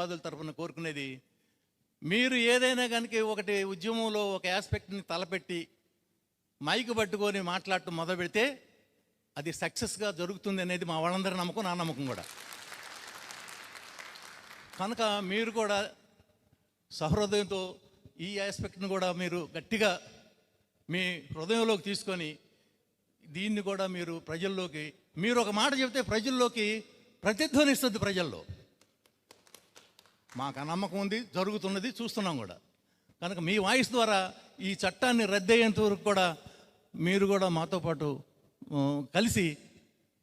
న్యాయవాదుల తరఫున కోరుకునేది మీరు ఏదైనా కనుక ఒకటి ఉద్యమంలో ఒక ఆస్పెక్ట్ని తలపెట్టి మైక్ పట్టుకొని మాట్లాడటం మొదలు పెడితే అది సక్సెస్గా జరుగుతుంది అనేది మా వాళ్ళందరి నమ్మకం నా నమ్మకం కూడా. కనుక మీరు కూడా సహృదయంతో ఈ ఆస్పెక్ట్ని కూడా మీరు గట్టిగా మీ హృదయంలోకి తీసుకొని దీన్ని కూడా మీరు ప్రజల్లోకి మీరు ఒక మాట చెబితే ప్రజల్లోకి ప్రతిధ్వనిస్తుంది ప్రజల్లో. మాకు ఆ నమ్మకం ఉంది జరుగుతున్నది చూస్తున్నాం కూడా. కనుక మీ వాయిస్ ద్వారా ఈ చట్టాన్ని రద్దయ్యేంత వరకు కూడా మీరు కూడా మాతో పాటు కలిసి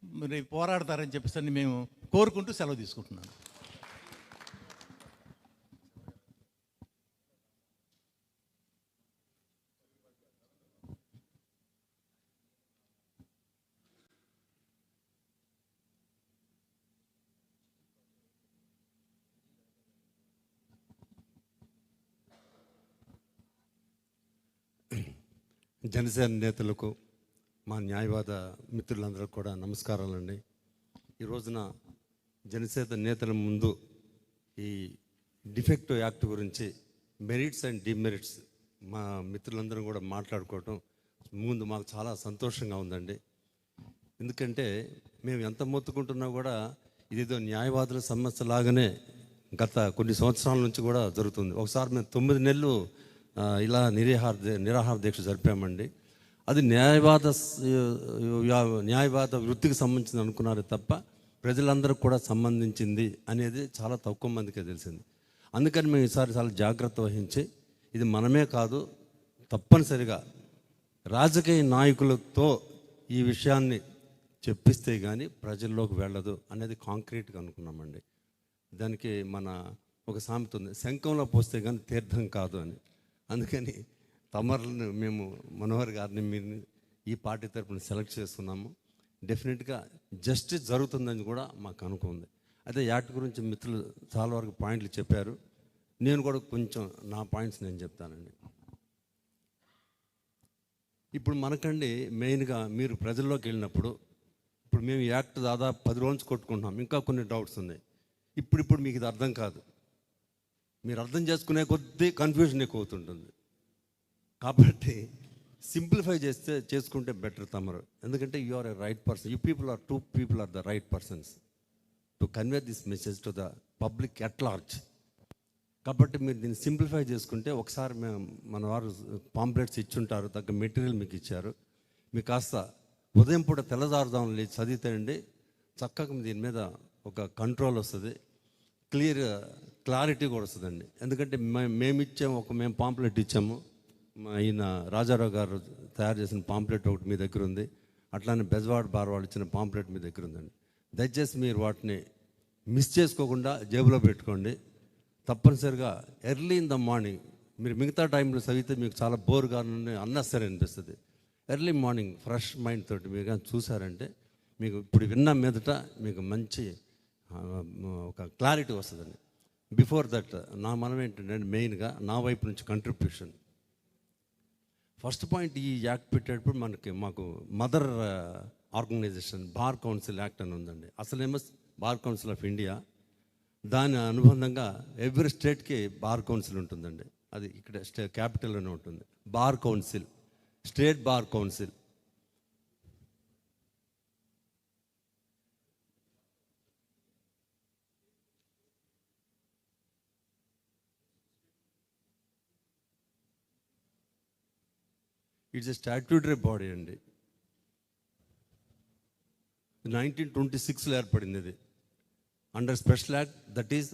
మరి పోరాడతారని చెప్పేసి మేము కోరుకుంటూ సెలవు తీసుకుంటున్నాను. జనసేన నేతలకు మా న్యాయవాద మిత్రులందరూ కూడా నమస్కారాలండి. ఈ రోజున జనసేన నేతల ముందు ఈ డిఫెక్ట్ యాక్ట్ గురించి మెరిట్స్ అండ్ డిమెరిట్స్ మా మిత్రులందరం కూడా మాట్లాడుకోవటం ముందు మాకు చాలా సంతోషంగా ఉందండి. ఎందుకంటే మేము ఎంత మొత్తుకుంటున్నా కూడా ఇదేదో న్యాయవాదుల సమస్య లాగానే గత కొన్ని సంవత్సరాల నుంచి కూడా జరుగుతుంది. ఒకసారి మేము తొమ్మిది నెలలు ఇలా నిరాహార నిరాహార దీక్ష జరిపామండి. అది న్యాయవాద న్యాయవాద వృత్తికి సంబంధించింది అనుకున్నారు తప్ప ప్రజలందరికీ కూడా సంబంధించింది అనేది చాలా తక్కువ మందికే తెలిసింది. అందుకని మేము ఈసారి చాలా జాగ్రత్త వహించి ఇది మనమే కాదు తప్పనిసరిగా రాజకీయ నాయకులతో ఈ విషయాన్ని చెప్పిస్తే కానీ ప్రజల్లోకి వెళ్ళదు అనేది కాంక్రీట్గా అనుకున్నామండి. దానికి మన ఒక సామెత ఉంది శంఖంలో పోస్తే కానీ తీర్థం కాదు అని. అందుకని తమర్ని మేము మనోహర్ గారిని మీరు ఈ పార్టీ తరపున సెలెక్ట్ చేసుకున్నాము డెఫినెట్గా జస్టిస్ జరుగుతుందని కూడా మాకు అనుకుంది అయితే యాక్ట్ గురించి మిత్రులు చాలా వరకు పాయింట్లు చెప్పారు. నేను కూడా కొంచెం నా పాయింట్స్ నేను చెప్తానండి. ఇప్పుడు మనకండి మెయిన్గా మీరు ప్రజల్లోకి వెళ్ళినప్పుడు ఇప్పుడు మేము యాక్ట్ దాదాపు పది రోజులు కొట్టుకుంటున్నాం. ఇంకా కొన్ని డౌట్స్ ఉన్నాయి. ఇప్పుడు ఇప్పుడు మీకు ఇది అర్థం కాదు. మీరు అర్థం చేసుకునే కొద్దీ కన్ఫ్యూజన్ ఎక్కువ అవుతుంటుంది కాబట్టి సింప్లిఫై చేస్తే చేసుకుంటే బెటర్ తమరు. ఎందుకంటే you are a right person you people are too people are the right persons to convey this message to the public at large కాబట్టి మీరు దీన్ని సింప్లిఫై చేసుకుంటే ఒకసారి మేము మన వారు పాంప్లెట్స్ ఇచ్చుంటారు తగ్గ మెటీరియల్ మీకు ఇచ్చారు. మీకు కాస్త ఉదయం పూట తెల్లదారుదాం లేచి చదివితే అండి చక్కగా దీని మీద ఒక కంట్రోల్ వస్తుంది. క్లియర్ క్లారిటీ కూడా వస్తుందండి. ఎందుకంటే మేము ఇచ్చాము ఒక మేము పాంప్లెట్ ఇచ్చాము. ఈయన రాజారావు గారు తయారు చేసిన పాంప్లెట్ ఒకటి మీ దగ్గర ఉంది. అట్లానే బెజవాడ్ బార్ వాళ్ళు ఇచ్చిన పాంప్లెట్ మీ దగ్గర ఉందండి. దయచేసి మీరు వాటిని మిస్ చేసుకోకుండా జేబులో పెట్టుకోండి. తప్పనిసరిగా ఎర్లీ ఇన్ ద మార్నింగ్ మీరు మిగతా టైంలో చదివితే మీకు చాలా బోర్గా అన్నసరి అనిపిస్తుంది ఎర్లీ మార్నింగ్ ఫ్రెష్ మైండ్ తోటి మీరు కానీ చూసారంటే మీకు ఇప్పుడు విన్న మీదట మీకు మంచి ఒక క్లారిటీ వస్తుందండి. బిఫోర్ దట్ నా మనం ఏంటంటే మెయిన్గా నా వైపు నుంచి కంట్రిబ్యూషన్ ఫస్ట్ పాయింట్ ఈ యాక్ట్ పెట్టేటప్పుడు మనకి మాకు mother organisation bar council act అని ఉందండి. అసలేమో బార్ కౌన్సిల్ ఆఫ్ ఇండియా దాని అనుబంధంగా ఎవ్రీ స్టేట్కి బార్ కౌన్సిల్ ఉంటుందండి. అది ఇక్కడ స్టే క్యాపిటల్లోనే ఉంటుంది. Bar council state bar council it's a statutory body అండి. నైన్టీన్ ట్వంటీ సిక్స్లో ఏర్పడింది ఇది. Under special act that is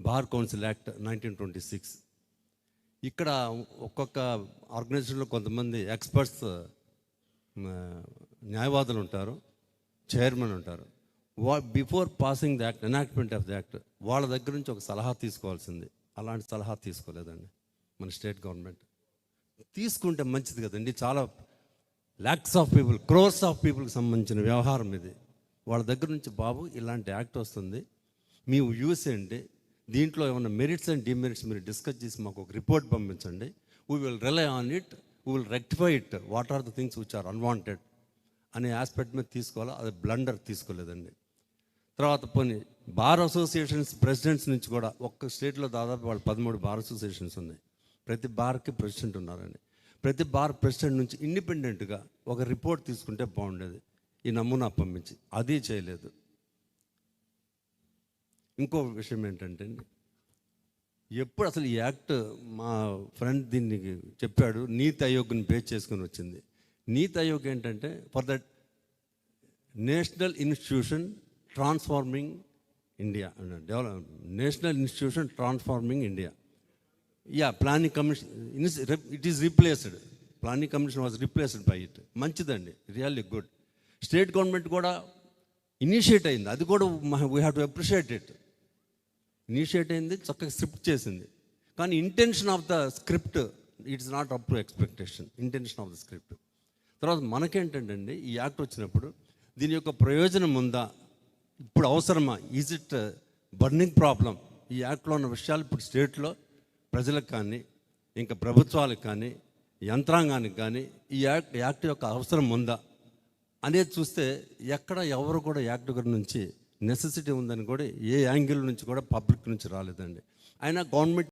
bar council act nineteen twenty six. ఇక్కడ ఒక్కొక్క ఆర్గనైజేషన్లో కొంతమంది ఎక్స్పర్ట్స్ న్యాయవాదులు ఉంటారు చైర్మన్ ఉంటారు. వా before passing the act enactment of the act వాళ్ళ దగ్గర నుంచి ఒక సలహా తీసుకోవాల్సింది. అలాంటి సలహా తీసుకోలేదండి మన స్టేట్ గవర్నమెంట్. తీసుకుంటే మంచిది కదండి. చాలా lakhs of people crores of పీపుల్కి సంబంధించిన వ్యవహారం ఇది. వాళ్ళ దగ్గర నుంచి బాబు ఇలాంటి యాక్ట్ వస్తుంది. మీ యూస్ ఏంటి? దీంట్లో ఏమైనా మెరిట్స్ అండ్ డిమెరిట్స్ మీరు డిస్కస్ చేసి మాకు ఒక రిపోర్ట్ పంపించండి. We will rely on it we will rectify it what are the things which are unwanted అనే ఆస్పెక్ట్ మీద తీసుకోవాలా? అది బ్లండర్ తీసుకోలేదండి. తర్వాత పోనీ బార్ అసోసియేషన్స్ ప్రెసిడెంట్స్ నుంచి కూడా ఒక్క స్టేట్లో దాదాపు వాళ్ళు పదమూడు బార్ అసోసియేషన్స్ ఉన్నాయి. ప్రతి బార్కి ప్రెసిడెంట్ ఉన్నారండి. ప్రతి బార్ ప్రెసిడెంట్ నుంచి ఇండిపెండెంట్గా ఒక రిపోర్ట్ తీసుకుంటే బాగుండేది. ఈ నమూనా పంపించి. అది చేయలేదు. ఇంకో విషయం ఏంటంటే ఎప్పుడు అసలు ఈ యాక్ట్ మా ఫ్రెండ్ దీన్ని చెప్పాడు నీతి ఆయోగ్ని బేస్ చేసుకుని వచ్చింది. నీతి ఆయోగ్ ఏంటంటే for that national institution transforming India develop national institution transforming India. Yeah planning commission it is replaced planning commission was replaced by it మంచిదండి. రియల్లీ గుడ్ స్టేట్ గవర్నమెంట్ కూడా ఇనిషియేట్ అయింది. అది కూడా we have to appreciate it initiate అయింది చక్కగా script చేసింది. కానీ intention of the script it's not up to expectation intention of the script తర్వాత మనకేంటంటే అండి ఈ యాక్ట్ వచ్చినప్పుడు దీని యొక్క ప్రయోజనం ఉందా? ఇప్పుడు అవసరమా? ఈజ్ ఇట్ బర్నింగ్ ప్రాబ్లం ఈ యాక్ట్లో ఉన్న విషయాలు ఇప్పుడు స్టేట్లో ప్రజలకు కానీ ఇంకా ప్రభుత్వాలకు కానీ యంత్రాంగానికి కానీ ఈ యాక్ట్ యాక్ట్ యొక్క అవసరం ఉందా? అనేది చూస్తే ఎక్కడ ఎవరు కూడా యాక్ట్ గురి నుంచి నెసెసిటీ ఉందని కూడా ఏ యాంగిల్ నుంచి కూడా పబ్లిక్ నుంచి రాలేదండి. అయినా గవర్నమెంట్